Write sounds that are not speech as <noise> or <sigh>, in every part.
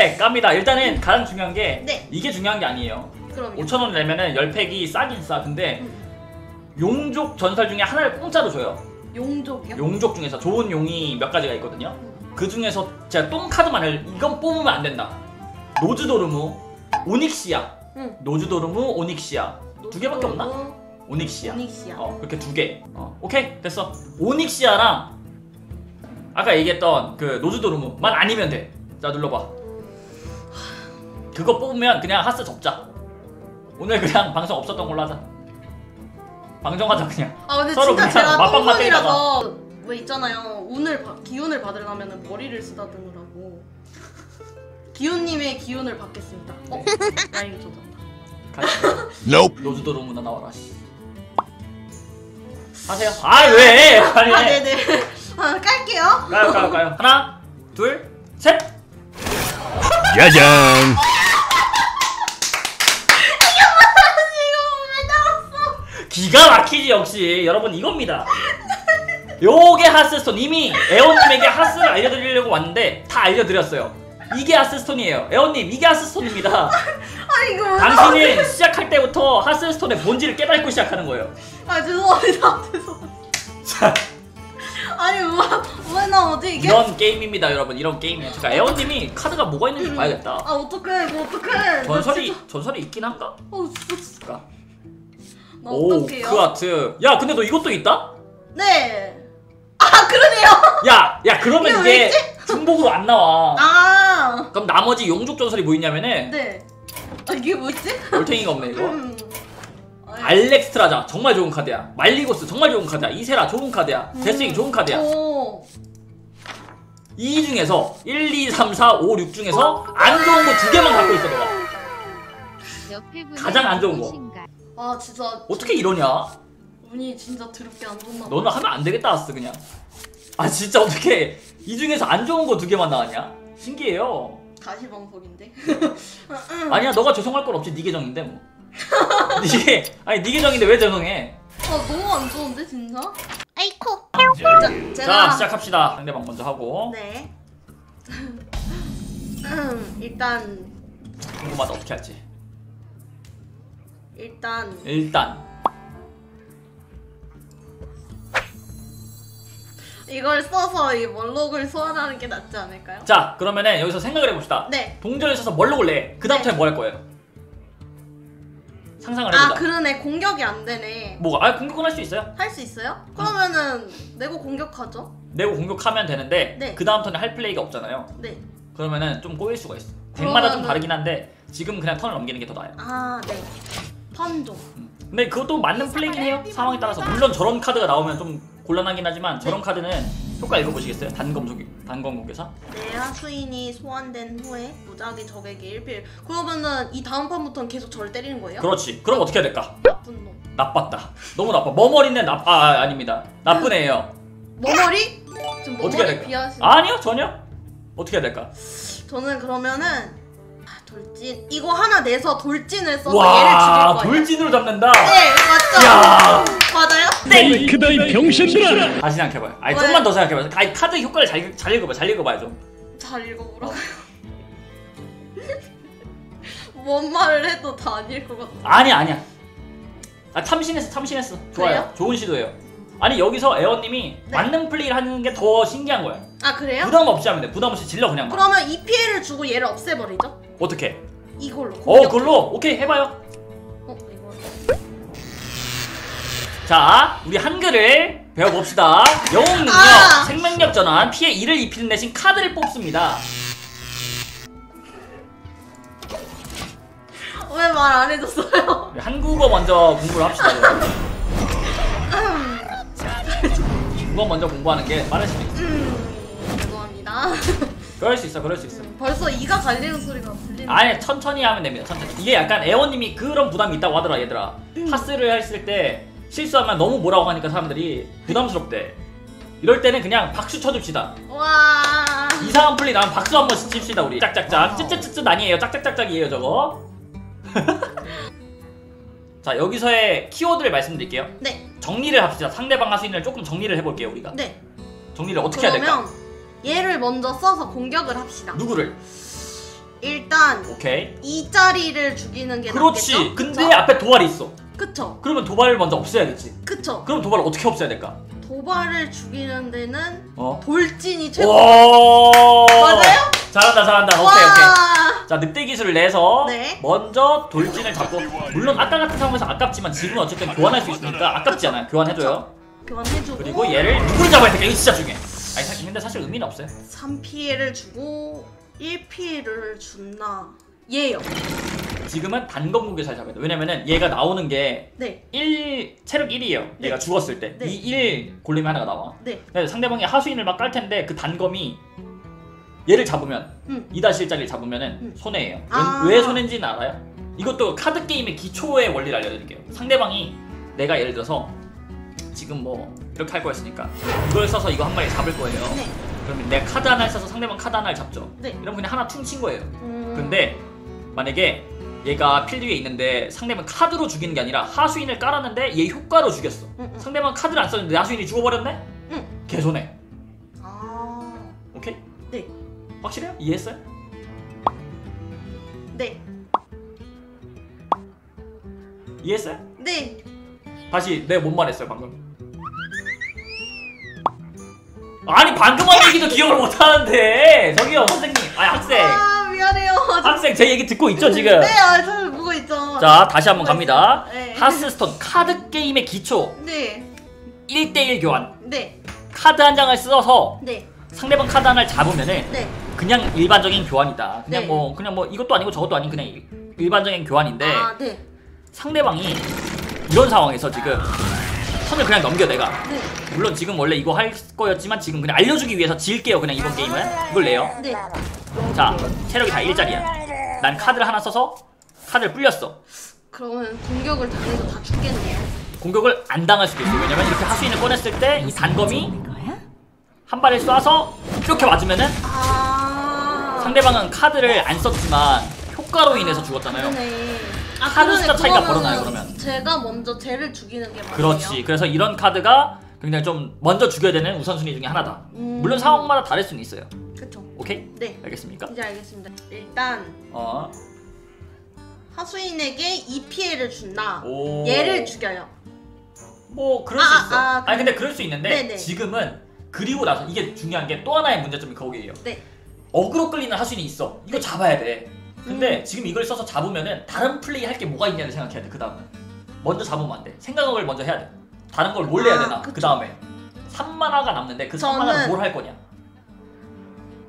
10팩 깝니다. 일단은 가장 중요한 게 네. 이게 중요한 게 아니에요. 그럼요. 5,000원 내면은 10팩이 싸긴 싸. 근데 음. 용족 전설 중에 하나를 공짜로 줘요. 용족이요? 용족 중에서 좋은 용이 몇 가지가 있거든요. 그 중에서 제가 똥 카드만을 이건 뽑으면 안 된다. 노즈도르무, 오닉시아. 응. 노즈도르무, 오닉시아. 두 개밖에 없나? 오닉시아. 오닉시아. 어, 그렇게 두 개. 어, 오케이 됐어. 오닉시아랑 아까 얘기했던 그 노즈도르무만 아니면 돼. 자 눌러봐. 그거 뽑으면 그냥 하스 접자. 오늘 그냥 <laughs> 방송 없었던 걸로 하자. 방송하자 그냥. 아 근데 서로 진짜 그냥 제가 똥손이라서 왜 있잖아요. 운을 받- 기운을 받으려면 머리를 쓰다듬으라고. 기운님의 기운을 받겠습니다. 어? 라임 조졌다. 가. Nope. 노즈도르무나 나와라. 씨. 하세요. 아 왜? 아니. 아 네네. 아, 깔게요. 가요 가요 가요. 하나, 둘, 셋. 짜 기가 막히지 역시 여러분 이겁니다 요게 하스스톤 이미 에어님에게 하스를 알려드리려고 왔는데 다 알려드렸어요 이게 하스스톤이에요 에어님 이게 하스스톤입니다 아 이거 왜 당신은 시작할 때부터 하스스톤의 본질을 깨닫고 시작하는 거예요 아 죄송합니다. 죄송합니다. 자 아니 왜왜 나오지 이게? 이런 게임입니다 여러분 이런 게임이에요 잠깐 에어님이 카드가 뭐가 있는지 봐야겠다 아 어떡해 이거 어떡해. 나 전설이 진짜- 전설이 있긴 한가? 어 진짜. 잠깐. 나오 어떡해요? 그 아트 야 근데 너 이것도 있다? 네. 아 그러네요. 야, 야 그러면 왜 이게 중복으로 안 나와 아 그럼 나머지 용족 전설이 뭐 있냐면은 네. 아 이게 뭐지? 올탱이가 없네 이거 음. 알렉스트라자 정말 좋은 카드야 말리고스 정말 좋은 카드야 이세라 좋은 카드야 음. 데스윙 좋은 카드야 오. 이 중에서 1, 2, 3, 4, 5, 6 중에서 안 좋은 거 두 개만 갖고 있어 내가 옆에 가장 안 좋은 거. 아 진짜. 어떻게 이러냐? 운이 진짜 드럽게 안 좋나 봐. 너는 하면 안 되겠다 하스 그냥. 아 진짜 어떻게 이 중에서 안 좋은 거 두 개만 나왔냐? 신기해요. 가시방석인데. <laughs> 아니야 너가 죄송할 건 없지. 네 계정인데 뭐. <laughs> 니게 아니 네 계정인데 왜 죄송해? 아 너무 안 좋은데 진짜? 아이코. 자, 자 제가 시작합시다. 상대방 먼저 하고. 네. <laughs> 음, 일단 궁금하다. 어떻게 할지 일단 일단 이걸 써서 이 원록을 소환하는 게 낫지 않을까요? 자 그러면은 여기서 생각을 해봅시다 네. 동전을 써서 뭘로 올래? 그 다음부터 뭐할 거예요? 상상을 아 해보자 그러네 공격이 안 되네. 뭐가? 아 공격은 할 수 있어요 할 수 있어요? 그러면은 내고 공격하죠. 내고 공격하면 되는데 네. 그 다음부터는 할 플레이가 없잖아요 네. 그러면은 좀 꼬일 수가 있어 덱마다 좀 그러면은- 다르긴 한데 지금 그냥 턴을 넘기는 게 더 나아요 아 네. 음. 근데 그것도 맞는 플레이긴 해요 상황에 따라서 물론 저런 카드가 나오면 좀 곤란하긴 하지만 저런 네. 카드는 효과 읽어보시겠어요? 단검 조기 단검 공개사 내 하수인이 소환된 후에 무작위 적에게 1필. 그러면은 이 다음 판부터는 계속 절 때리는 거예요? 그렇지 그럼 어떻게 해야 될까? 나쁜 놈. 나빴다 너무 나빠 머머리인데 나.. 아 아, 아닙니다 나쁜 애예요 머머리? 지금 어떻게 해야 머머리 될까? 비하시. 아니요 전혀 어떻게 해야 될까? 저는 그러면은 아, 돌진 이거 하나 내서 돌진을 써서 얘를 죽일 와 거예요. 돌진으로 잡는다 네 맞죠? 야. 맞아요? 네. 크다 이 병신들아. 다시 생각해봐요 아니 왜? 좀만 더 생각해봐요 아니 카드 효과를 잘, 잘 읽어봐 잘 읽어봐요 좀 잘 읽어보라고요. <laughs> 뭔 말을 해도 다 아닐 것 같아. 아니야 아니야 아 참신했어 참신했어 좋아요 그래요? 좋은 시도예요 아니 여기서 에어님이 네. 맞는 플레이를 하는 게 더 신기한 거야 아 그래요? 부담 없이 하면 돼 부담 없이 질러 그냥 막 그러면 이 피해를 주고 얘를 없애버리죠? 어떻게 이걸로. 어 공격. 그걸로 오케이 해봐요 어 이거. 자 우리 한글을 배워봅시다 영웅 능력 아! 생명력 전환 피해 2를 입히는 대신 카드를 뽑습니다 왜 말 안 해줬어요? 우리 한국어 먼저 공부를 합시다 여러분. 중국어 먼저 공부하는 게 빠를 수도 있어. 음 죄송합니다. <laughs> 그럴 수 있어 그럴 수 있어. 음, 벌써 이가 갈리는 소리가 들리네. 아니 천천히 하면 됩니다 천천히. 이게 약간 애원님이 그런 부담이 있다고 하더라 얘들아. 파스를 했을 때 실수하면 너무 뭐라고 하니까 사람들이 부담스럽대. 이럴 때는 그냥 박수 쳐줍시다. 와. 이상한 플레이 나면 박수 한번 칩시다 우리. 짝짝짝. 찌찌찌찌 아니에요. 짝짝짝짝이에요 저거 <laughs> 자 여기서의 키워드를 말씀드릴게요 네. 정리를 합시다 상대방 하수인을 조금 정리를 해볼게요 우리가 네. 정리를 어떻게 해야 될까 그러면 얘를 먼저 써서 공격을 합시다. 누구를 일단 오케이. 이 자리를 죽이는 게 그렇지. 낫겠죠? 근데 그쵸? 앞에 도발이 있어. 그쵸 그러면 도발을 먼저 없애야겠지. 그쵸 그럼 도발을 어떻게 없애야 될까? 도발을 죽이는 데는 어? 돌진이 최고 오. 맞아요? 잘한다, 잘한다. 와 오케이, 오케이. 자, 늑대 기술을 내서 네. 먼저 돌진을 잡고 물론 아까 같은 상황에서 아깝지만 지금은 어쨌든 교환할 수 있으니까 아깝지 않아요. 교환해줘요. 교환해주고 그리고 얘를 누구를 잡아야 될까? 이거 진짜 중요해. 아니, 사실 근데 사실 의미는 없어요. 3피해를 주고 1피해를 준나 얘요 지금은 단검 무게 잘 잡아야 돼. 왜냐면은 얘가 나오는 게 네 1, 체력 1이에요. 얘가 네. 죽었을 때. 네. 이1 골렘이 하나가 나와. 네. 상대방이 하수인을 막 깔 텐데 그 단검이 얘를 잡으면 음. 2-1짜리를 잡으면은 음. 손해예요. 왜, 아. 왜 손해인지는 알아요? 이것도 카드 게임의 기초의 원리를 알려드릴게요. 상대방이 내가 예를 들어서 지금 뭐 이렇게 할 거였으니까 이걸 써서 이거 한 마리 잡을 거예요. 네. 그러면 내가 카드 하나를 써서 상대방 카드 하나를 잡죠. 네. 이러면 그냥 하나 퉁 친 거예요. 음, 근데 만약에 얘가 필드 위에 있는데 상대방 카드로 죽이는 게 아니라 하수인을 깔았는데 얘 효과로 죽였어. 음, 음. 상대방 카드를 안 썼는데 하수인이 죽어버렸네? 응. 개손해. 확실해요? 이해했어요? 네. 이해했어요? 네. 다시 내가 뭔 말했어요 방금? 아니 방금 한 얘기도 기억을 못하는데 저기요 선생님 아니 학생 아, 미안해요. 학생 제 얘기 듣고 있죠 지금? 네, 아, 저 보고 있죠. 자 다시 한번 갑니다 네. 하스스톤 카드 게임의 기초 네. 1대1 교환 네. 카드 한 장을 써서 네. 상대방 카드 하나를 잡으면은 네. 그냥 일반적인 교환이다 그냥 네. 뭐 그냥 뭐 이것도 아니고 저것도 아닌 그냥 일- 일반적인 교환인데 아, 네. 상대방이 이런 상황에서 지금 선을 그냥 넘겨 내가 네. 물론 지금 원래 이거 할 거였지만 지금 그냥 알려주기 위해서 지을게요 그냥 이번 게임은 이걸 내요 네. 자 체력이 다 1짜리야 난 카드를 하나 써서 카드를 불렸어 그러면 공격을 당해도 다 죽겠네요. 공격을 안 당할 수도 있어요 왜냐면 이렇게 하수인을 꺼냈을 때 이 단검이 한 발을 쏴서 이렇게 맞으면은 아. 상대방은 카드를 안 썼지만 효과로 인해서 죽었잖아요 그러네. 아, 카드 그러네. 숫자 차이가 그러면은 벌어나요, 그러면. 제가 먼저 쟤를 죽이는 게 맞네요. 그렇지 그래서 이런 카드가 굉장히 좀 먼저 죽여야 되는 우선순위 중에 하나다 음. 물론 상황마다 다를 수는 있어요 그쵸. 오케이? 네. 알겠습니까? 이제 알겠습니다. 일단 어. 하수인에게 이 피해를 준다. 오. 얘를 죽여요. 뭐 그럴 아, 수 있어. 아, 아, 그래. 근데 그럴 수 있는데 네네. 지금은 그리고 나서 이게 중요한 게 또 하나의 문제점이 거기에요. 네. 어그로 끌리는 하수인이 있어. 이거 잡아야 돼. 근데 음. 지금 이걸 써서 잡으면은 다른 플레이 할 게 뭐가 있냐를 생각해야 돼. 그 다음은 먼저 잡으면 안 돼. 생각을 먼저 해야 돼. 다른 걸뭘 해야 아, 되나? 그쵸. 그 다음에 3만화가 남는데 그 저는- 3만화를 뭘할 거냐?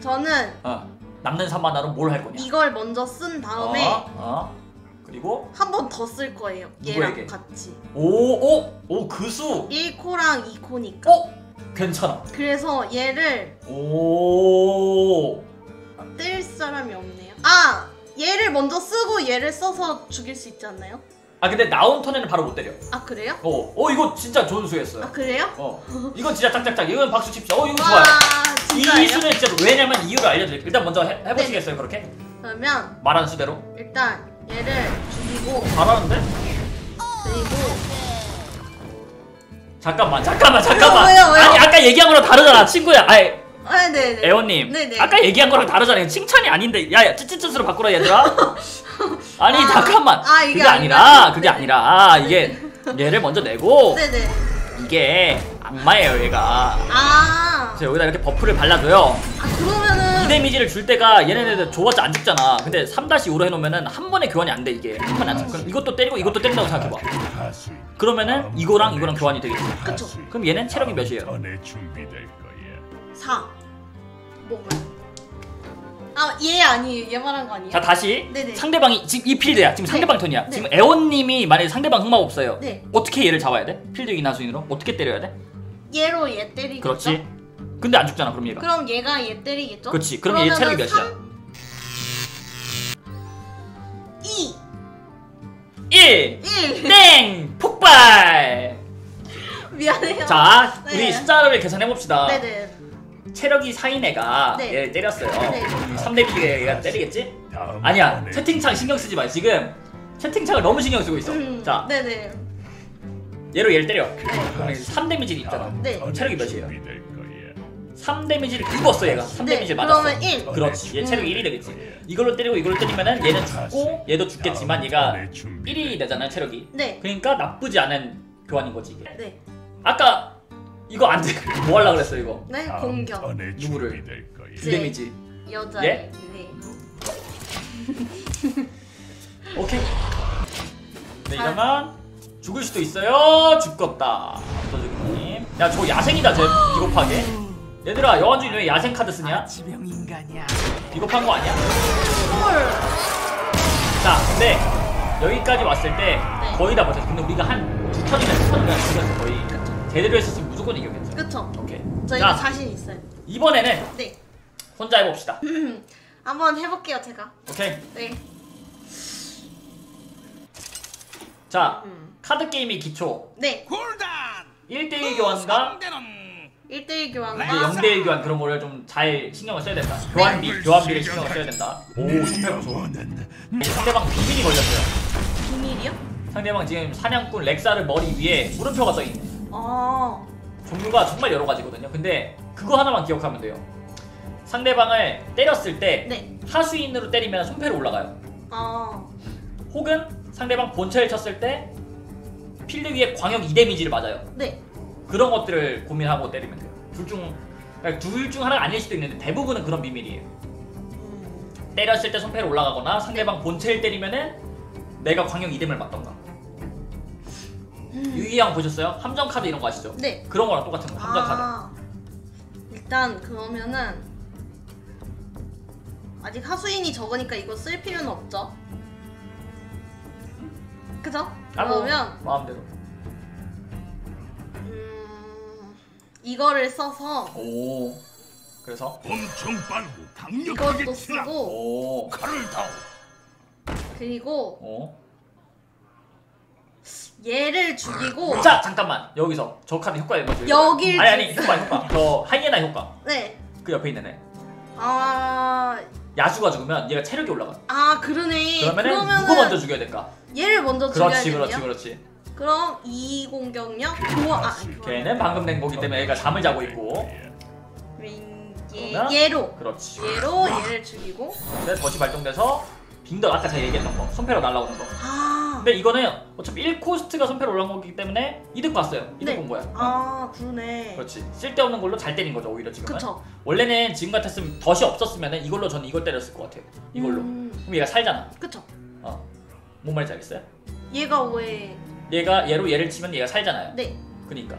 저는 어. 남는 3만화로 뭘 할 거냐? 이걸 먼저 쓴 다음에 어, 어. 그리고 한 번 더 쓸 거예요. 얘랑 누구에게? 같이. 오오오 그 수 1코랑 2코니까. 어 괜찮아. 그래서 얘를 오뜰 사람이 없네요. 아! 얘를 먼저 쓰고 얘를 써서 죽일 수 있지 않나요? 아 근데 나온 턴에는 바로 못 때려. 아 그래요? 어, 어 이거 진짜 좋은 수였어요. 아 그래요? 어, 이건 진짜 짝짝짝. 이건 박수 칩시다. 어, 이거 와 좋아요. 진짜예요? 이 수는 진짜 왜냐면 이유를 알려드릴게요. 일단 먼저 해, 해보시겠어요, 그렇게? 그러면 말하는 수대로. 일단 얘를 죽이고 잘하는데? 잠깐만, 잠깐만, 잠깐만. 왜요, 왜요? 아니 아까 얘기한 거랑 다르잖아, 친구야. 아이, 아 네네 애원님. 네네. 아까 얘기한 거랑 다르잖아. 이거 칭찬이 아닌데, 야, 야, 찌찌찌으로 바꾸라 얘들아. <laughs> 아니 아, 잠깐만. 아, 이게 그게 아니라, 아니라? 그게 아니라 이게 얘를 먼저 내고 네네 이게 악마예요, 얘가. 아, 그래서 여기다 이렇게 버프를 발라줘요. 아 그러면은 이 데미지를 줄 때가 얘네들 줘봤자 안 죽잖아. 근데 3-5로 해놓으면은 한 번에 교환이 안 돼 이게. 한 번에 안 돼. 그럼 이것도 때리고 이것도 때린다고 생각해봐. 그러면은 이거랑 이거랑 교환이 되겠지. 그쵸. 그럼 얘는 체력이 몇이에요? 전에 준비될 거야. 4 뭐고요? 아 얘 아니에요 얘 말한 거 아니에요? 자 다시 네네. 상대방이 지금 이 필드야. 지금 상대방 턴이야. 네. 지금 애원님이 만약에 상대방 흑마법 없어요. 네 어떻게 얘를 잡아야 돼? 필드 이나수인으로 어떻게 때려야 돼? 얘로 얘 때리겠죠? 그렇지. 근데 안 죽잖아 그럼 얘가. 그럼 얘가 얘 때리겠죠? 그렇지. 그럼 얘 체력이 몇이야? 2 1 1 땡! 폭발! <laughs> 미안해요 자, 네. 우리 숫자를 계산해 봅시다. 네네 체력이 4인 애가 네. 얘를 때렸어요. 네. 3대 비가 얘가 때리겠지? 아니야. 채팅창 신경 쓰지 마. 지금 채팅창을 너무 신경 쓰고 있어. 음, 자, 네네 얘로 얘를 때려. 네. 그러면 3 데미지 있잖아. 다음 네. 턴에 체력이 몇이에요? 준비될 거야. 3 데미지를 긁었어 얘가 3 네, 데미지를 맞았어 그러면 1. 그렇지 얘 체력 1이 되겠지 이걸로 때리고 이걸로 때리면은 얘는 죽고 얘도 죽겠지만 얘가 1이 되잖아요 체력이 네. 그러니까 나쁘지 않은 교환인 거지 이게 네. 아까 이거 안돼 <laughs> 뭐 하려고 그랬어 이거 네, 공격. 누구를? 거야. 2 데미지 여자. 예? 네. <laughs> 오케이 네 이러면 죽을 수도 있어요 죽겠다 야 저거 야생이다 쟤 비겁하게 얘들아 여한준이 왜 야생 카드 쓰냐? 지병 인간이야. 비겁한 거 아니야? 헐. 자, 근데 여기까지 왔을 때 네. 거의 다 버텼어. 근데 우리가 한 두 턴이면 세 턴이면 이겼어 거의. 제대로 했었으면 무조건 이겼겠죠. 그쵸. 오케이. 저희가 자, 자신 있어요. 이번에는 네. 혼자 해봅시다. <laughs> 한번 해볼게요, 제가. 오케이. 네. 자, 음. 카드 게임이 기초. 네. 굴단. 1대1 교환과 상대는 1대1 이제 교환과 0대1 교환 그런 거를 좀 잘 신경을 써야 된다. 교환비, 교환비를 신경을 써야 된다. 오, 손패 보소. 상대방 비밀이 걸렸어요. 비밀이요? 상대방 지금 사냥꾼 렉사를 머리 위에 물음표가 떠 있네. 아. 종류가 정말 여러 가지거든요. 근데 그거 하나만 기억하면 돼요. 상대방을 때렸을 때 네. 하수인으로 때리면 손패로 올라가요. 아. 혹은 상대방 본체를 쳤을 때 필드 위에 광역 2데미지를 맞아요. 네. 그런 것들을 고민하고 때리면 돼요. 둘 중, 그러니까 둘중 하나가 아닐 수도 있는데 대부분은 그런 비밀이에요. 음. 때렸을 때 손패로 올라가거나 상대방 본체를 때리면은 내가 광역 2데미를 맞던가. 유희양 보셨어요? 함정 카드 이런 거 아시죠? 네. 그런 거랑 똑같은 거. 함정 카드. 아. 일단 그러면은 아직 하수인이 적으니까 이거 쓸 필요는 없죠. 그죠? 아, 뭐, 그러면 마음대로. 이거를 써서 오. 그래서 엄청 빠르고 강력하게 이것도 치라. 쓰고 오. 칼을 다오. 그리고 오. 얘를 죽이고 자 잠깐만 여기서 저 카드 효과 읽어줘요. 여길 아니 아니 주- 효과 효과. 저 하이에나 효과. 네. 그 옆에 있는 애. 아, 야수가 죽으면 얘가 체력이 올라가. 아 그러네. 그러면은 그러면은 누구 먼저 죽여야 될까? 얘를 먼저 그렇지 죽여야겠네요. 그렇지 그렇지. 그 럼 이 공격력 교환 아, 교환. 걔는 방금 된 거기 때문에 얘가 잠을 자고 있고. ring, 얘, 그러면? 얘 로 그렇지. 얘로 얘를 죽이고 근데 덫이 발동돼서 빙덕 아까 제가 얘기했던 거 손패로 날라오는 거. 아, 근데 이거는 어차피 1코스트가 손패로 올라온 거기 때문에 이득 봤어요. 이득 네. 본 거야. 아 그러네. 그렇지. 쓸데없는 걸로 잘 때린 거죠 오히려 지금은. 그쵸. 원래는 지금 같았으면 덫이 없었으면 이걸로 저는 이걸 때렸을 것 같아요. 이걸로. 음, 그럼 얘가 살잖아. 그쵸. 어. 뭔 말인지 알겠어요? 얘가 왜? 얘가 얘로 얘를 치면 얘가 살잖아요. 네. 그니까.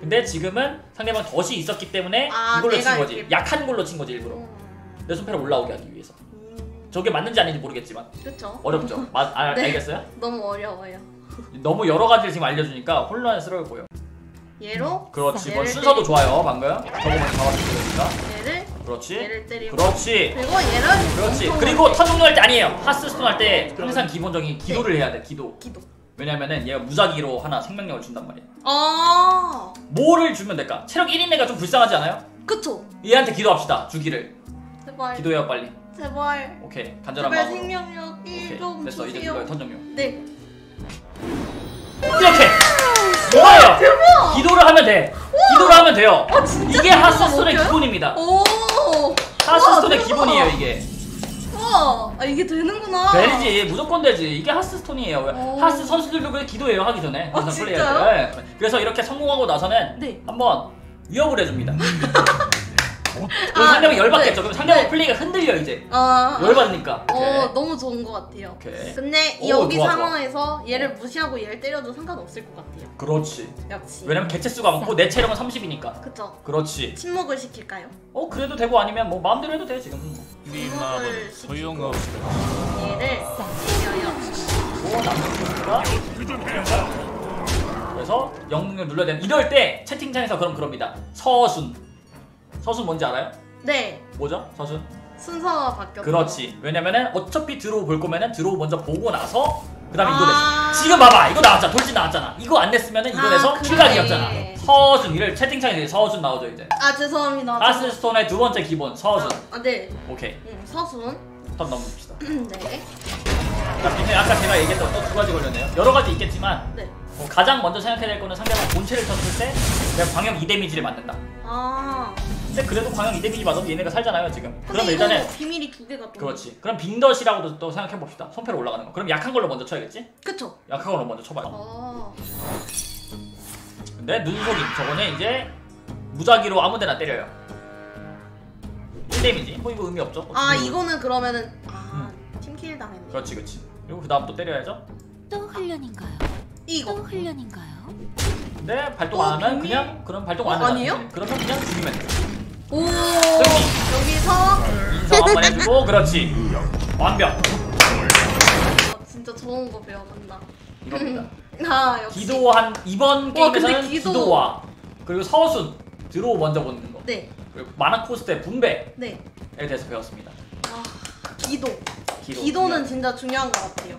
근데 지금은 상대방 덫이 있었기 때문에 아, 이걸로 내가 친 거지. 이렇게- 약한 걸로 친 거지 일부러. 음, 내 손패를 올라오게 하기 위해서. 음, 저게 맞는지 아닌지 모르겠지만 그쵸. 어렵죠. <laughs> 맞 아, 네. 알겠어요? 너무 어려워요. 너무 여러 가지를 지금 알려주니까 혼란스러워 보여. 얘로 그렇지. 뭐 얘를 순서도 좋아요. 방금 저거 먼저 잡았으니까. 얘를 그렇지. 얘를 때리고 그렇지. 그리고 얘를 그렇지. 엄청 그리고 많이 턴 종료 할 때 아니에요. 하스스톤 할 때 항상 기본적인 기도를 해야 돼. 기도. 기도. 왜냐면은 얘가 무작위로 하나 생명력을 준단 말이야. 아, 뭐를 주면 될까? 체력 1인 애가 좀 불쌍하지 않아요? 그쵸. 얘한테 기도합시다. 주기를. 제발. 기도해요 빨리. 제발. 오케이. 간절한 제발 마음으로. 생명력 오케이. 1좀 됐어. 이제 주세요. 그거야 턴 종료. 네. 이렇게. 뭐예요? 기도를 하면 돼. 기도를 하면 돼요. 아, 진짜 이게 기도가 하스스톤의 먹혀요? 기본입니다. 오. 하스스톤의 와, 기본이에요 대박. 이게. 와, 아 이게 되는구나. 되지 무조건 되지 이게 하스스톤이에요 오. 하스 선수들도 그래 기도해요 하기 전에 아, 항상 진짜요? 플레이할 때. 네. 그래서 이렇게 성공하고 나서는 네. 한번 위협을 해줍니다 <laughs> 그럼 아, 상대방이 열받겠죠 네. 그럼 상대방 네. 플레이가 흔들려 이제 아. 열받으니까 어, 오케이. 너무 좋은 것 같아요. 오케이. 근데 오, 여기 좋아, 좋아. 상황에서 얘를 무시하고 얘를 때려도 상관없을 것 같아요. 그렇지 역시. 왜냐면 개체 수가 많고 내 체력은 30이니까 그쵸. 그렇지 침묵을 시킬까요? 어 그래도 되고 아니면 뭐 마음대로 해도 돼 지금 네 침묵을 마음은 시키고 소용없다. 얘를 때려요. 그래서 영웅을 눌러야 되는 이럴 때 채팅창에서 그럼 그럽니다 서순 서순 뭔지 알아요? 네. 뭐죠 서순? 순서가 바뀌었어. 그렇지. 왜냐면은 어차피 드로우 볼 거면은 드로우 먼저 보고 나서 그다음에 이거 아. 냈어. 지금 봐봐. 이거 나왔잖아. 돌진 나왔잖아. 이거 안 냈으면은 이거 아, 내서 그러네. 킬각이었잖아. 서준 이를 채팅창에 이제 서준 나오죠 이제. 아 죄송합니다. 하스스톤의 두 번째 기본 서준. 아, 아, 네. 오케이. 음, 서순. 턴 넘깁시다. <clears throat> 네. 자, 근데 아까 제가 얘기했던 또 두 가지 걸렸네요. 여러 가지 있겠지만 네. 어, 가장 먼저 생각해야 될 거는 상대방 본체를 쳤을 때 내가 광역 2 데미지를 맞는다. 아. 근데 그래도 광역 2데미지 맞아도 얘네가 살잖아요 지금 그럼 근데 일단은 이거 비밀이 두 개가 또. 그렇지 그럼 빙덧이라고도 또 생각해 봅시다 손패로 올라가는 거 그럼 약한 걸로 먼저 쳐야겠지? 그쵸. 약한 걸로 먼저 쳐봐요 아. 근데 눈속임 저거는 이제 무작위로 아무데나 때려요 1데미지 뭐 이거 의미 없죠? 아 음. 이거는 그러면은 아 팀킬 당했네. 그렇지 그렇지 그리고 그 다음 또 때려야죠 또 훈련인가요? 또 이거. 훈련인가요? 근데 발동 어, 안 하면 비밀? 그냥 그럼 발동 어, 안 하면 아니에요? 그러면 그냥 죽이면 돼 오. 여기서 인성 한번 해주고 그렇지 완벽 어, 진짜 좋은 거 배워간다. 이겁니다 <laughs> 아 역시. 기도한 이번 게임에서는 근데 기도- 기도 와 그리고 서순 드로우 먼저 보는 거 네. 그리고 마나 코스트의 분배에 네. 대해서 배웠습니다 아 기도. 기도 기도는 진짜 중요한 것 같아요.